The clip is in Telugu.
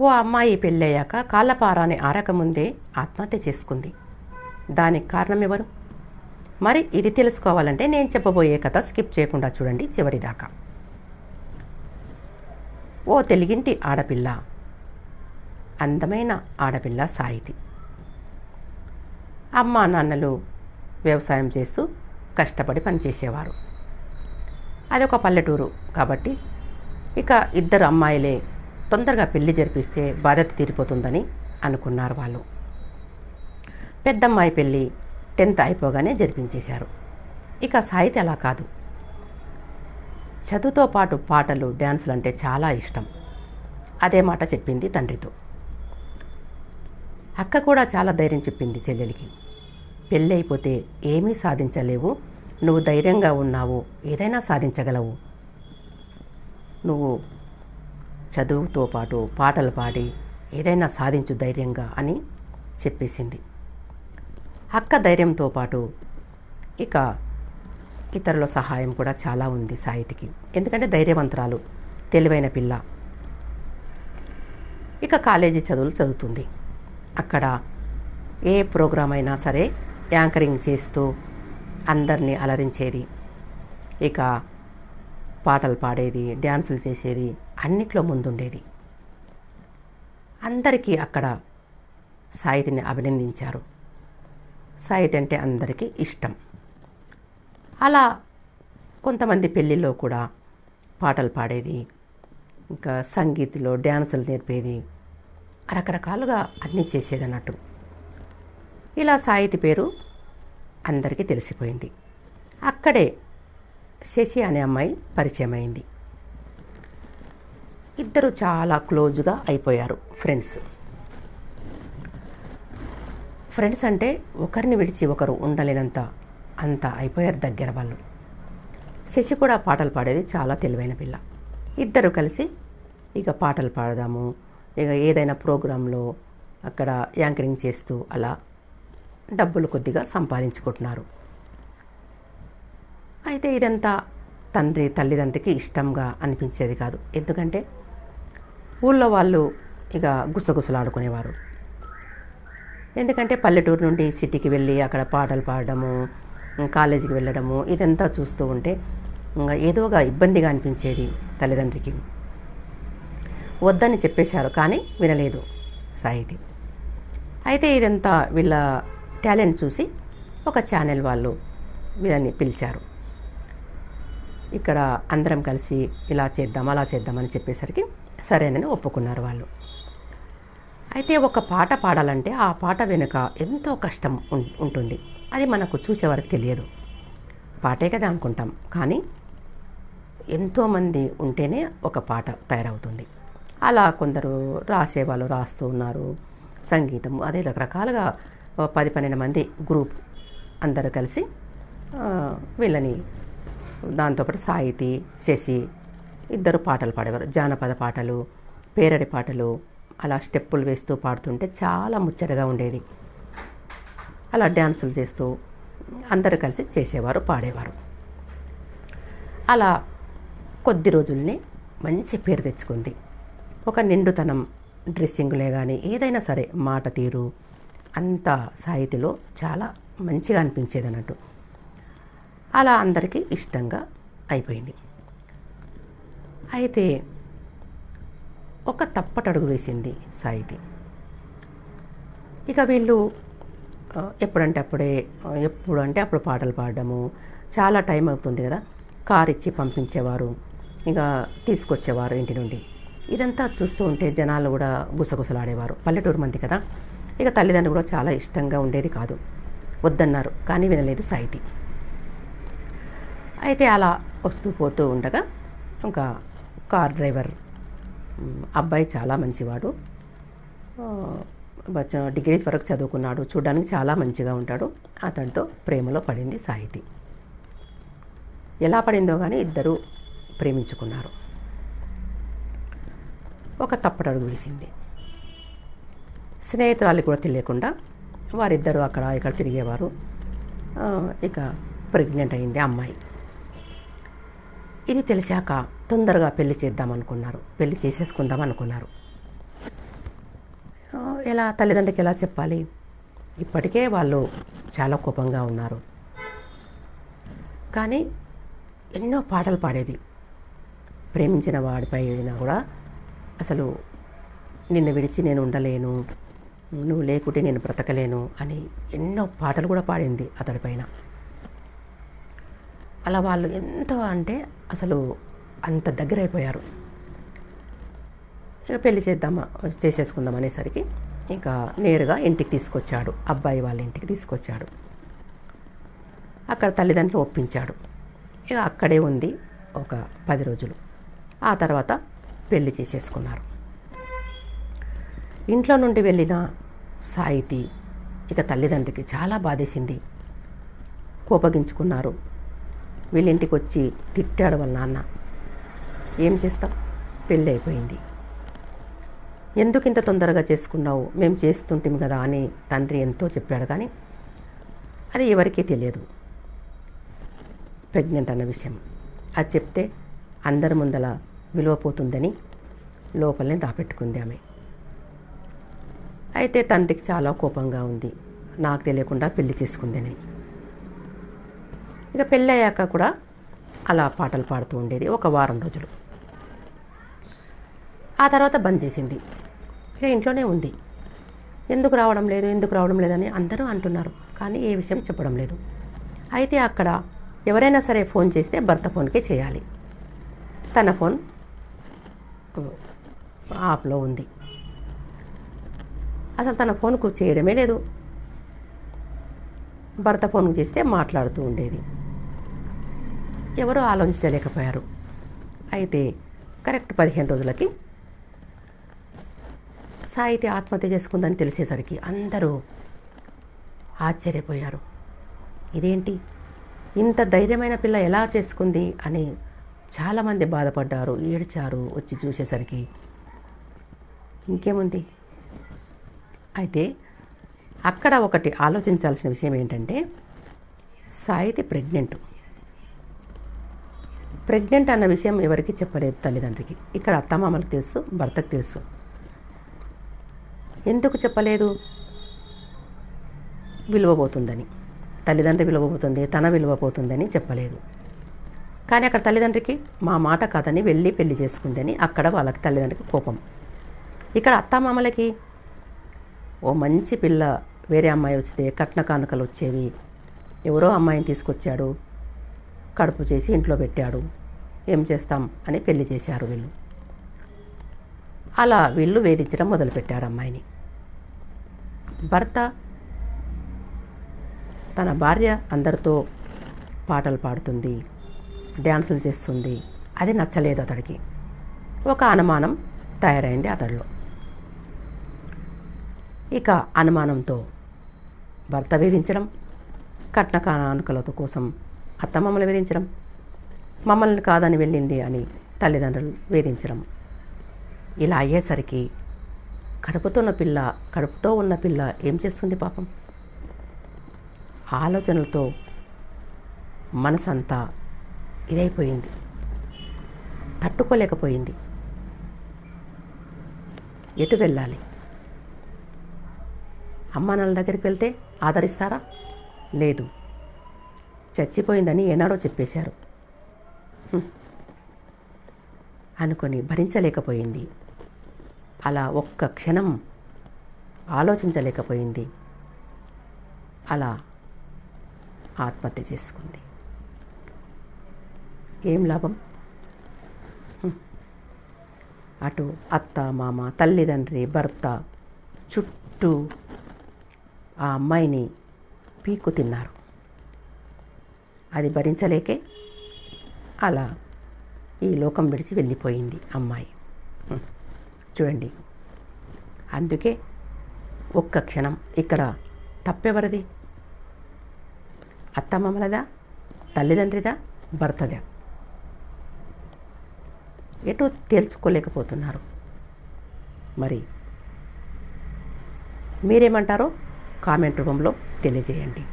ఓ అమ్మాయి పెళ్ళయ్యాక కాళ్ళపారాని ఆరకముందే ఆత్మహత్య చేసుకుంది. దానికి కారణం ఎవరు? మరి ఇది తెలుసుకోవాలంటే నేను చెప్పబోయే కథ స్కిప్ చేయకుండా చూడండి చివరిదాకా. ఓ తెలుగింటి ఆడపిల్ల. అందమైన ఆడపిల్ల సాయితి అమ్మా నాన్నలు వ్యవసాయం చేస్తూ కష్టపడి పనిచేసేవారు. అదొక పల్లెటూరు కాబట్టి ఇక ఇద్దరు అమ్మాయిలే తొందరగా పెళ్ళి జరిపిస్తే బాధ్యత తీరిపోతుందని అనుకున్నారు వాళ్ళు. పెద్దమ్మాయి పెళ్ళి టెన్త్ అయిపోగానే జరిపించేశారు. ఇక సాహిత్య అలా కాదు. చదువుతో పాటు పాటలు డ్యాన్సులు అంటే చాలా ఇష్టం. అదే మాట చెప్పింది తండ్రితో. అక్క కూడా చాలా ధైర్యం చెప్పింది చెల్లెలికి. పెళ్ళి అయిపోతే ఏమీ సాధించలేవు. నువ్వు ధైర్యంగా ఉన్నావు. ఏదైనా సాధించగలవు. నువ్వు చదువుతో పాటు పాటలు పాడి ఏదైనా సాధించు ధైర్యంగా అని చెప్పేసింది. అక్క ధైర్యంతో పాటు ఇక ఇతరుల సహాయం కూడా చాలా ఉంది సాహితికి. ఎందుకంటే ధైర్యవంతరాలు తెలివైన పిల్ల. ఇక కాలేజీ చదువులు చదువుతుంది. అక్కడ ఏ ప్రోగ్రాం అయినా సరే యాంకరింగ్ చేస్తూ అందరినీ అలరించేది. ఇక పాటలు పాడేది డ్యాన్సులు చేసేది అన్నిట్లో ముందుండేది. అందరికీ అక్కడ సాహితిని అభినందించారు. సాహితి అంటే అందరికీ ఇష్టం. అలా కొంతమంది పెళ్ళిలో కూడా పాటలు పాడేది ఇంకా సంగీత్లో డ్యాన్సులు నేర్పేది రకరకాలుగా అన్నీ చేసేది అన్నట్టు ఇలా సాహితి పేరు అందరికీ తెలిసిపోయింది. అక్కడే శశి అనే అమ్మాయి పరిచయం అయింది ఇద్దరు చాలా క్లోజ్గా అయిపోయారు ఫ్రెండ్స్. ఫ్రెండ్స్ అంటే ఒకరిని విడిచి ఒకరు ఉండలేనంత అంత అయిపోయారు దగ్గర వాళ్ళు. శశి కూడా పాటలు పాడేది చాలా తెలివైన పిల్ల. ఇద్దరు కలిసి ఇక పాటలు పాడదాము ఇక ఏదైనా ప్రోగ్రాంలో అక్కడ యాంకరింగ్ చేస్తూ అలా డబ్బులు కొద్దిగా సంపాదించుకుంటున్నారు. అయితే ఇదంతా తండ్రి తల్లిదండ్రికి ఇష్టంగా అనిపించేది కాదు. ఎందుకంటే ఊళ్ళో వాళ్ళు ఇక గుసగుసలాడుకునేవారు. ఎందుకంటే పల్లెటూరు నుండి సిటీకి వెళ్ళి అక్కడ పాటలు పాడడము కాలేజీకి వెళ్ళడము ఇదంతా చూస్తూ ఉంటే ఇంకా ఏదోగా ఇబ్బందిగా అనిపించేది తల్లిదండ్రికి. వద్దని చెప్పేశారు కానీ వినలేదు సాయిది. అయితే ఇదంతా వీళ్ళ టాలెంట్ చూసి ఒక ఛానల్ వాళ్ళు వీళ్ళని పిలిచారు. ఇక్కడ అందరం కలిసి ఇలా చేద్దాం అలా చేద్దామని చెప్పేసరికి సరేనని ఒప్పుకున్నారు వాళ్ళు. అయితే ఒక పాట పాడాలంటే ఆ పాట వెనుక ఎంతో కష్టం ఉంటుంది. అది మనకు చూసేవారికి తెలియదు. పాటే కదా అనుకుంటాం. కానీ ఎంతోమంది ఉంటేనే ఒక పాట తయారవుతుంది. అలా కొందరు రాసేవాళ్ళు రాస్తూ ఉన్నారు. సంగీతం అదే రకరకాలుగా పది పన్నెండు మంది గ్రూప్ అందరూ కలిసి వీళ్ళని దాంతోపాటు సాహితి శశి ఇద్దరు పాటలు పాడేవారు. జానపద పాటలు పేరడి పాటలు అలా స్టెప్పులు వేస్తూ పాడుతుంటే చాలా ముచ్చటగా ఉండేది. అలా డ్యాన్సులు చేస్తూ అందరూ కలిసి చేసేవారు పాడేవారు. అలా కొద్ది రోజుల్ని మంచి పేరు తెచ్చుకుంది. ఒక నిండుతనం డ్రెస్సింగ్లే కానీ ఏదైనా సరే మాట తీరు అంత సాహితిలో చాలా మంచిగా అనిపించేది అన్నట్టు అలా అందరికీ ఇష్టంగా అయిపోయింది. అయితే ఒక తప్పటడుగు వేసింది సాయిది. ఇక వీళ్ళు ఎప్పుడంటే అప్పుడే ఎప్పుడు అంటే అప్పుడు పాటలు పాడడము చాలా టైం అవుతుంది కదా కార్ ఇచ్చి పంపించేవారు ఇక తీసుకొచ్చేవారు ఇంటి నుండి. ఇదంతా చూస్తూ ఉంటే జనాలు కూడా గుసగుసలాడేవారు. పల్లెటూరు మంది కదా ఇక తల్లిదండ్రులు కూడా చాలా ఇష్టంగా ఉండేది కాదు. వద్దన్నారు కానీ వినలేదు సాయితి అయితే అలా వస్తూ పోతూ ఉండగా ఇంకా కార్ డ్రైవర్ అబ్బాయి చాలా మంచివాడు. డిగ్రీస్ వరకు చదువుకున్నాడు. చూడడానికి చాలా మంచిగా ఉంటాడు. అతనితో ప్రేమలో పడింది సాహితి. ఎలా పడిందో కానీ ఇద్దరు ప్రేమించుకున్నారు. ఒక తప్పటడుగు వేసింది. స్నేహితురాలు కూడా తెలియకుండా వారిద్దరూ అక్కడ ఇక్కడ తిరిగేవారు. ఇక ప్రెగ్నెంట్ అయింది అమ్మాయి. ఇది తెలిసాక తొందరగా పెళ్ళి చేద్దాం అనుకున్నారు పెళ్ళి చేసేసుకుందాం అనుకున్నారు. ఎలా తల్లిదండ్రులకి ఎలా చెప్పాలి? ఇప్పటికే వాళ్ళు చాలా కోపంగా ఉన్నారు. కానీ ఎన్నో పాటలు పాడేది. ప్రేమించిన వాడిపై ఏదైనా కూడా అసలు నిన్ను విడిచి నేను ఉండలేను నువ్వు లేకుంటే నేను బ్రతకలేను అని ఎన్నో పాటలు కూడా పాడింది అతడిపైన. అలా వాళ్ళు ఎంతో అంటే అసలు అంత దగ్గర అయిపోయారు ఇక పెళ్ళి చేద్దామా చేసేసుకుందాం అనేసరికి ఇంకా నేరుగా ఇంటికి తీసుకొచ్చాడు. అబ్బాయి వాళ్ళ ఇంటికి తీసుకొచ్చాడు. అక్కడ తల్లిదండ్రులు ఒప్పించాడు. ఇక అక్కడే ఉంది ఒక పది రోజులు. ఆ తర్వాత పెళ్ళి చేసేసుకున్నారు. ఇంట్లో నుండి వెళ్ళిన సాయితి ఇక తల్లిదండ్రికి చాలా బాధేసింది. కోపగించుకున్నారు. వీళ్ళింటికి వచ్చి తిట్టాడు వాళ్ళ నాన్న. ఏం చేస్తాం పెళ్ళి అయిపోయింది ఎందుకు ఇంత తొందరగా చేసుకున్నావు? మేము చేస్తుంటాం కదా అని తండ్రి ఎంతో చెప్పాడు కానీ అది ఎవరికీ తెలియదు. ప్రెగ్నెంట్ అన్న విషయం. అది చెప్తే అందరి ముందల విలువపోతుందని లోపలనే దాపెట్టుకుంది ఆమె. అయితే తండ్రికి చాలా కోపంగా ఉంది. నాకు తెలియకుండా పెళ్ళి చేసుకుందని. ఇక పెళ్ళయ్యాక కూడా అలా పాటలు పాడుతూ ఉండేది ఒక వారం రోజులు. ఆ తర్వాత బంద్ చేసింది. ఇక ఇంట్లోనే ఉంది. ఎందుకు రావడం లేదు ఎందుకు రావడం లేదని అందరూ అంటున్నారు. కానీ ఏ విషయం చెప్పడం లేదు. అయితే అక్కడ ఎవరైనా సరే ఫోన్ చేస్తే భర్త ఫోన్కే చేయాలి. తన ఫోన్ ఆప్లో ఉంది. అసలు తన ఫోన్కు చేయడమే లేదు. భర్త ఫోన్కు చేస్తే మాట్లాడుతూ ఉండేది. ఎవరూ ఆలోచించలేకపోయారు. అయితే కరెక్ట్ పదిహేను రోజులకి సాయితి ఆత్మహత్య చేసుకుందని తెలిసేసరికి అందరూ ఆశ్చర్యపోయారు. ఇదేంటి? ఇంత ధైర్యమైన పిల్ల ఎలా చేసుకుంది అని చాలామంది బాధపడ్డారు ఏడ్చారు వచ్చి చూసేసరికి. ఇంకేముంది? అయితే అక్కడ ఒకటి ఆలోచించాల్సిన విషయం ఏంటంటే సాయితి ప్రెగ్నెంట్. ప్రెగ్నెంట్ అన్న విషయం ఎవరికి చెప్పలేదు తల్లిదండ్రికి. ఇక్కడ అత్తమామలకు తెలుసు భర్తకు తెలుసు. ఎందుకు చెప్పలేదు? విలువబోతుందని. తల్లిదండ్రి విలువబోతుంది తన విలువబోతుందని చెప్పలేదు. కానీ అక్కడ తల్లిదండ్రికి మా మాట కాదని వెళ్ళి పెళ్ళి చేసుకుందని అక్కడ వాళ్ళకి తల్లిదండ్రికి కోపం. ఇక్కడ అత్తమామలకి ఓ మంచి పిల్ల వేరే అమ్మాయి వస్తే కట్న కానుకలు వచ్చేవి. ఎవరో అమ్మాయిని తీసుకొచ్చాడు కడుపు చేసి ఇంట్లో పెట్టాడు. ఏం చేస్తాం అని పెళ్ళి చేశారు వీళ్ళు. అలా వీళ్ళు వేధించడం మొదలుపెట్టారు అమ్మాయిని. భర్త తన భార్య అందరితో పాటలు పాడుతుంది డ్యాన్సులు చేస్తుంది. అది నచ్చలేదు అతడికి. ఒక అనుమానం తయారైంది అతడిలో. ఇక అనుమానంతో భర్త వేధించడం కట్న కానుకలతో కోసం అత్తమ్మమ్మలు వేధించడం మమ్మల్ని కాదని వెళ్ళింది అని తల్లిదండ్రులు వేధించడం. ఇలా అయ్యేసరికి కడుపుతో ఉన్న పిల్ల కడుపుతో ఉన్న పిల్ల ఏం చేస్తుంది పాపం? ఆలోచనలతో మనసంతా ఇదైపోయింది. తట్టుకోలేకపోయింది. ఎటు వెళ్ళాలి? అమ్మా దగ్గరికి వెళ్తే ఆదరిస్తారా? లేదు. చచ్చిపోయిందని ఏనాడో చెప్పేశారు. అనుకొని భరించలేకపోయింది. అలా ఒక్క క్షణం ఆలోచించలేకపోయింది. అలా ఆత్మహత్య చేసుకుంది. ఏం లాభం? అటు అత్త మామ తల్లిదండ్రి భర్త చుట్టూ ఆ అమ్మాయిని పీకు తిన్నారు అది భరించలేకే అలా ఈ లోకం విడిచి వెళ్ళిపోయింది అమ్మాయి. చూడండి. అందుకే ఒక్క క్షణం ఇక్కడ తప్పెవరిది? అత్తమామలదా? తల్లిదండ్రిదా? భర్తదా? ఎటో తేల్చుకోలేకపోతున్నారు. మరి మీరేమంటారో కామెంట్ రూపంలో తెలియజేయండి.